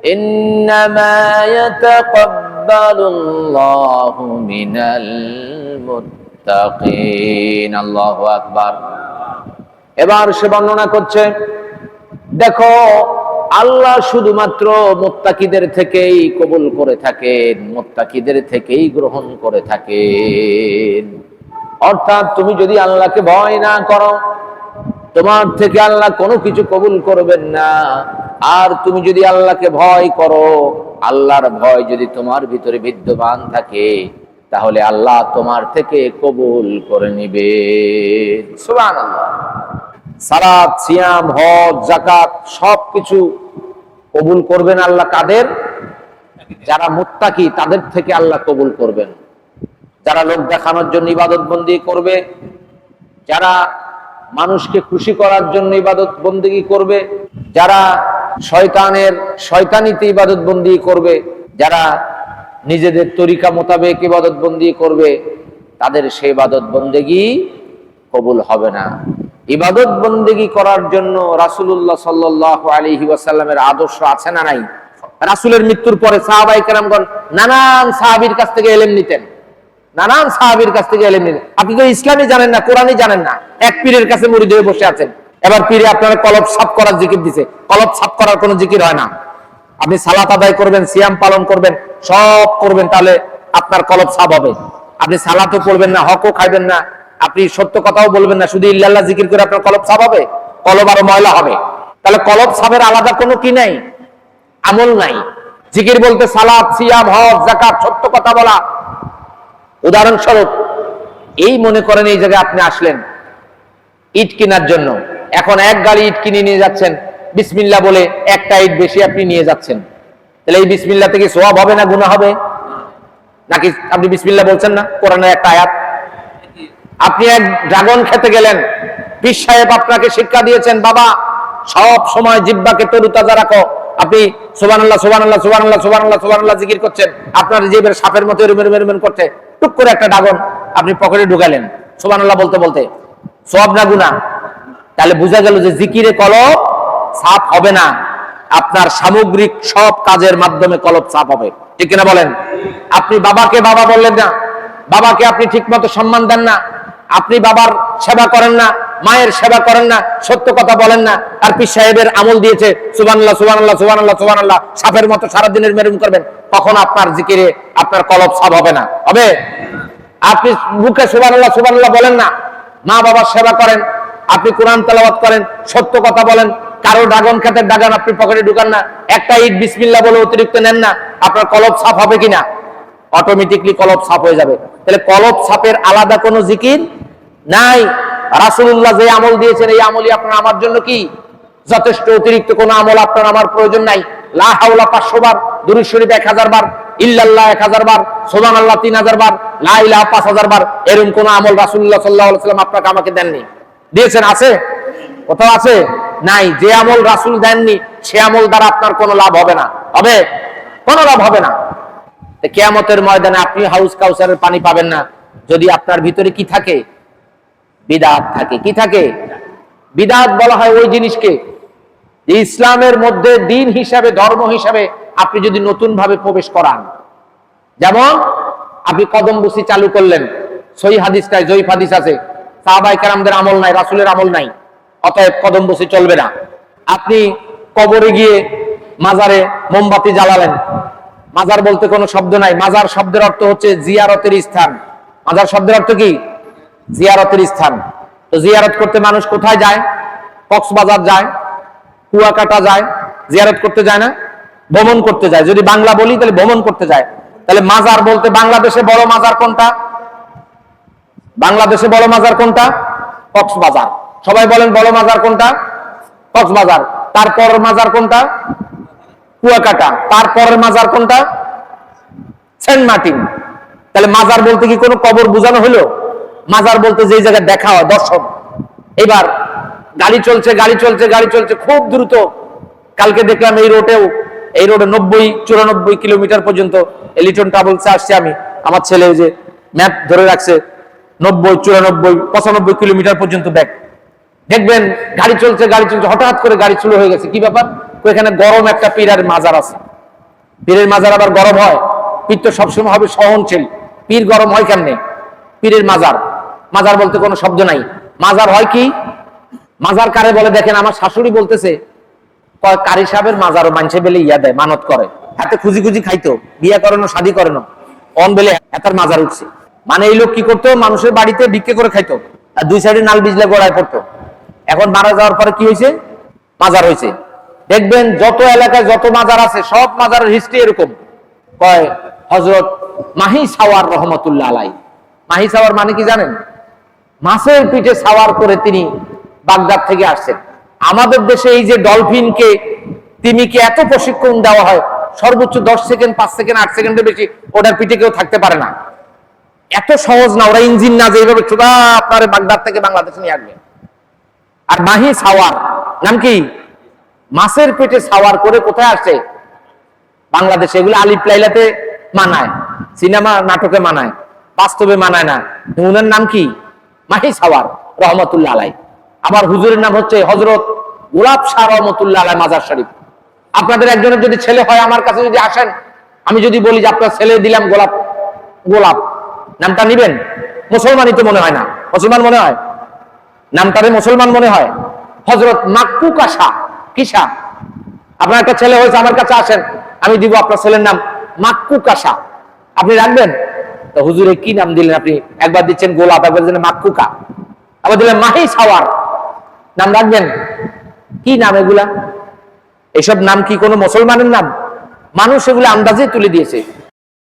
إنما يتقبل الله من المتقين الله أكبر এবার সে বর্ণনা করছে দেখো আল্লাহ শুধুমাত্র মোত্তাকিদের থেকেই কবুল করে থাকেন মোত্তাকিদের থেকেই গ্রহণ করে থাকেন অর্থাৎ তুমি যদি আল্লাহকে ভয় না করো তোমার থেকে আল্লাহ কোনো কিছু কবুল করবেন না আর তুমি যদি আল্লাহকে ভয় করো, আল্লাহর ভয় যদি তোমার ভিতরে বিদ্যমান থাকে, তাহলে আল্লাহ তোমার থেকে কবুল করে নিবে। সুবহানাল্লাহ। সালাত, সিয়াম, হজ জাকাত সবকিছু কবুল করবেন আল্লাহ কাদের? যারা মুত্তাকি, তাদের থেকে আল্লাহ কবুল করবেন। যারা লোক দেখানোর জন্য ইবাদত বন্দি করবে, যারা মানুষকে খুশি করার জন্য ইবাদত বন্দিগি করবে, যারা শয়তানের, শয়তানিতে ইবাদত বন্দি করবে। যারা নিজেদের তরিকা মোতাবেক ইবাদত বন্দি করবে, তাদের সে ইবাদত বন্দেগি কবুল হবে না। ইবাদত বন্দেগি করার জন্য রাসূলুল্লাহ সাল্লাল্লাহু আলাইহি ওয়াসাল্লামের আদর্শ আছে না নাই? রাসুলের মৃত্যুর পরে সাহাবাই কেরামগণ নানান সাহাবীর কাছ থেকে এলেম নিতেন। নানান সাহাবীর কাছ থেকে এলেম নিতেন। আপনি তো ইসলামই জানেন না, কোরআনই জানেন না? এক পীরের কাছে মুড়ি হয়ে বসে আছেন। এবার পীরে আপনার কলব সাফ করার জিকির দিছে। কলব সাফ করার কোনো জিকির হয় না। আপনি সালাত আদায় করবেন, সিয়াম পালন করবেন, সব করবেন, তাহলে আপনার কলব সাফ হবে। আপনি সালাতও পড়বেন না, হকও খাইবেন না, আপনি সত্য কথাও বলবেন না, শুধু ইল্লাল্লাহ জিকির করে আপনার কলব সাফ হবে, কলব আরও ময়লা হবে। তাহলে কলব সাফের আলাদা কোনো কি নাই? আমল নাই। জিকির বলতে সালাত, সিয়াম, হক জাকাত সত্য কথা বলা। উদাহরণস্বরূপ, এই মনে করেন এই জায়গায় আপনি আসলেন, ইট কেনার জন্য। এখন এক গাড়ি ইট কিনে নিয়ে যাচ্ছেন। বিসমিল্লা বলে একটা ইট বেশি আপনি নিয়ে যাচ্ছেন। তাহলে এই বিসমিল্লা থেকে সোয়াব হবে না গুণা হবে? নাকি আপনি বিসমিল্লা বলছেন না? কোরআনের একটা আয়াত। আপনি এক ড্রাগন খেতে গেলেন। পীর সাহেব আপনাকে শিক্ষা দিয়েছেন, বাবা, সব সময় জিব্বাকে তরুতাজা রাখো। আপনি সুবহানাল্লাহ সুবহানাল্লাহ সুবহানাল্লাহ সুবহানাল্লাহ সুবহানাল্লাহ জিকির করছেন। আপনার জিবের সাপের মতো এরম এরম করছে। টুক করে একটা ড্রাগন আপনি পকেটে ঢুকালেন। সুবহানাল্লাহ বলতে বলতে। সব না গুণা তাহলে বোঝা গেল যে জিকিরে কলব সাফ হবে না। আপনার সামগ্রিক সব কাজের মাধ্যমে কলব সাফ হবে। ঠিক কিনা বলেন? আপনি বাবাকে বাবা বললেন না। বাবাকে আপনি ঠিকমতো সম্মান দেন না। আপনি বাবার সেবা করেন না, মায়ের সেবা করেন না, সত্য কথা বলেন না। আর পীর সাহেবের আমল দিয়েছে সুবানাল্লাহ সুবানাল্লাহ সুবানাল্লাহ সুবানাল্লাহ সাপের মতো সারাদিনের মেরুন করবেন, তখন আপনার জিকিরে, আপনার কলব সাফ হবে না। হবে? আপনি মুখে সুবানাল্লাহ সুবানাল্লাহ বলেন না। মা বাবার সেবা করেন আপনি কোরআন তেলাওয়াত করেন, সত্য কথা বলেন, কারও ড্রাগন খেতে ডাগান আপনি পকেটে ঢুকান না, একটা ইট বিসমিল্লা বলে অতিরিক্ত নেন না, আপনার কলব সাফ হবে কিনা? অটোমেটিকলি কলব সাফ হয়ে যাবে। তাহলে কলব সাপের আলাদা কোনো জিকির নাই। রাসূলুল্লাহ যে আমল দিয়েছেন, এই আমলই আপনার আমার জন্য কি? যথেষ্ট অতিরিক্ত কোনো আমল আপনার আমার প্রয়োজন নাই। লা হাওলা পাঁচশো বার, দুরুদ শরীফ এক হাজার বার, ইল্লাল্লাহ এক হাজার বার সোমান আল্লাহ তিন হাজার বার, লা ইলাহা পাঁচ হাজার বার, এরকম কোন আমল রাসূলুল্লাহ সাল্লাল্লাহু আলাইহি সাল্লাম আপনাকে আমাকে দেননি। দিয়েছেন, আছে? কোথাও আছে? নাই। যে আমল রাসূল দেননি, সে আমল দ্বারা আপনার কোনো লাভ হবে না। হবে? কোনো লাভ হবে না। কেয়ামতের ময়দানে আপনি হাউস কাউসারের পানি পাবেন না। যদি আপনার ভিতরে কি থাকে? বিদাত থাকে। কি থাকে? বিদাত বলা হয় ওই জিনিসকে। ইসলামের মধ্যে দিন হিসাবে, ধর্ম হিসাবে আপনি যদি নতুন ভাবে প্রবেশ করান, যেমন আপনি কদম বসি চালু করলেন সই হাদিসটায়, জয়ীফ হাদিস আছে সাহাবাই কেরামদের আমল নাই, রাসুলের আমল নাই, অতএব কদম বসি চলবে না। আপনি কবরে গিয়ে মাজারে মোমবাতি জ্বালালেন। মাজার বলতে কোনো শব্দ নাই। মাজার শব্দের অর্থ হচ্ছে জিয়ারতের স্থান। মাজার শব্দের অর্থ কি? জিয়ারতের স্থান। তো জিয়ারত করতে মানুষ কোথায় যায়? কক্সবাজার যায়, কুয়াকাটা যায়, জিয়ারত করতে যায় না? ভ্রমণ করতে যায়। যদি বাংলা বলি, তাহলে ভ্রমণ করতে যায়। তাহলে মাজার বলতে বাংলাদেশে বড় মাজার কোনটা? বাংলাদেশে বড় মাজার কোনটা? কক্সবাজার। সবাই বলেন বড় মাজার কোনটা? কক্সবাজার। তারপর মাজার কোনটা? কুয়াকাটা। তারপরের মাজার কোনটা? Saint Martin. তাহলে মাজার বলতে কি কোনো কবর বোঝানো হলো? মাজার বলতে যে জায়গায় দেখা হয়, দর্শন। এবার গাড়ি চলছে গাড়ি চলছে গাড়ি চলছে, খুব দ্রুত। কালকে দেখলাম এই রোডেও, এই রোডে নব্বই, চুরানব্বই কিলোমিটার পর্যন্ত লিটন ট্রাভেলসে আসছে আমি। আমার ছেলে যে ম্যাপ ধরে রাখছে নব্বই, চুরানব্বই, পঁচানব্বই কিলোমিটার পর্যন্ত ব্যাগ দেখবেন গাড়ি চলছে গাড়ি চলছে, হঠাৎ করে গাড়ি শুরু হয়ে গেছে। কি ব্যাপার? এখানে গরম একটা পীরার মাজার আছে। পীরের মাজার আবার গরম হয়। পীর তো সবসময় হবে সহনশীল। পীর গরম হয় কেমনে? পীরের মাজার। মাজার বলতে কোনো শব্দ নাই। মাজার হয় কি? মাজার কারে বলে? দেখেন আমার শাশুড়ি বলতেছে কারি সাহেবের মাজারও মানছে বেলে ইয়া দেয়, মানত করে। হাতে খুঁজি খুঁজি খাইতো, বিয়ে করানো, শাদি করানো। অন বেলে হাতার মাজার উঠছে। মানে এই লোক কি করতো? মানুষের বাড়িতে ভিক্ষে করে খাইতো। আর দুই সাইডে নাল বিজলে গোড়ায় পড়তো। এখন মারা যাওয়ার পরে কি হয়েছে মাজার হয়েছে দেখবেন যত এলাকায় যত মাজার আছে, সব মাজারের হিস্ট্রি এরকম। কয় হজরত মাহি সাওয়ার রহমতুল্লাহ আলাই। মাহি সাওয়ার মানে কি জানেন? মাছের পিঠে সাওয়ার করে তিনি বাগদাদ থেকে আসছেন। আমাদের দেশে এই যে ডলফিনকে তিমিকে এত প্রশিক্ষণ দেওয়া হয়? সর্বোচ্চ দশ সেকেন্ড, পাঁচ সেকেন্ড, আট সেকেন্ডের বেশি ওটার পিঠে কেউ থাকতে পারে না। এত সহজ না, ওরা ইঞ্জিন না যে এইভাবে সোজা আপনার বাগদাদ থেকে বাংলাদেশে নিয়ে আসবে। আর মাহি সাওয়ার, নাম কি? মাছের পেটে সাওয়ার করে কোথায় আসছে বাংলাদেশে, এগুলো আলিপ লাইলাতে মানায়, সিনেমা নাটকে মানায়, বাস্তবে মানায় না। উনার নাম কি? মাহি সাওয়ার, রহমতুল্লাহ আলাই। আমার হুজুরের নাম হচ্ছে হজরত গোলাপ শাহ রহমতুল্লাহ আলাই মাজার শরীফ। আপনাদের একজনের যদি ছেলে হয়, আমার কাছে যদি আসেন, আমি যদি বলি যে আপনার ছেলে দিলাম গোলাপ গোলাপ। নামটা নিবেন? মুসলমানই তো মনে হয় না। মুসলমান মনে হয়? নামটারে মুসলমান মনে হয়? হজরত মাক্কু কাসা কিসা? আপনার একটা ছেলে হয়েছে, আমার কাছে আসেন। আমি দিব আপনার ছেলের নাম মাক্কু কাসা আপনি রাখবেন? তো হুজুরে কি নাম দিলেন আপনি? একবার দিচ্ছেন গোলাপ, একবার দিলেন মাক্কুকা আবার দিলেন মাহি সাওয়ার। নাম রাখবেন? কি নাম এগুলা? এসব নাম কি কোনো মুসলমানের নাম? মানুষ এগুলো আন্দাজে তুলে দিয়েছে।